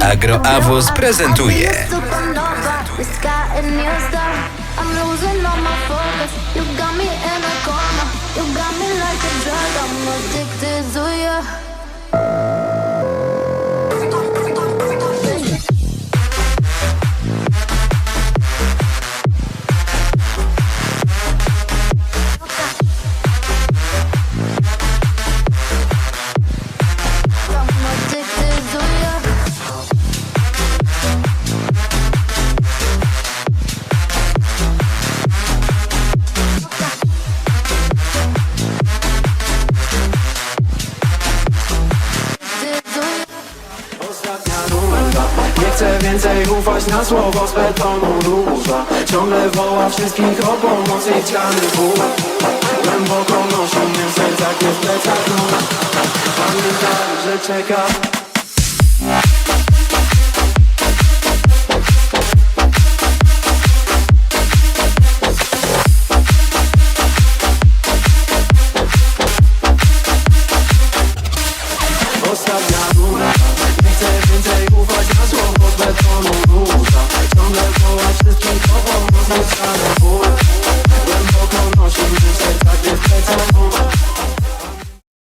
Agroawos prezentuje You got me in a coma You got me like a drug I'm addicted to chcę więcej ufać na słowo z betonu róża. Ciągle woła wszystkich o pomoc i ściany ból Głęboko noszą mnie w sercach, nie w plecach nóż Pamiętam, że czeka. Ostatnia góra Nie chcę więcej ufać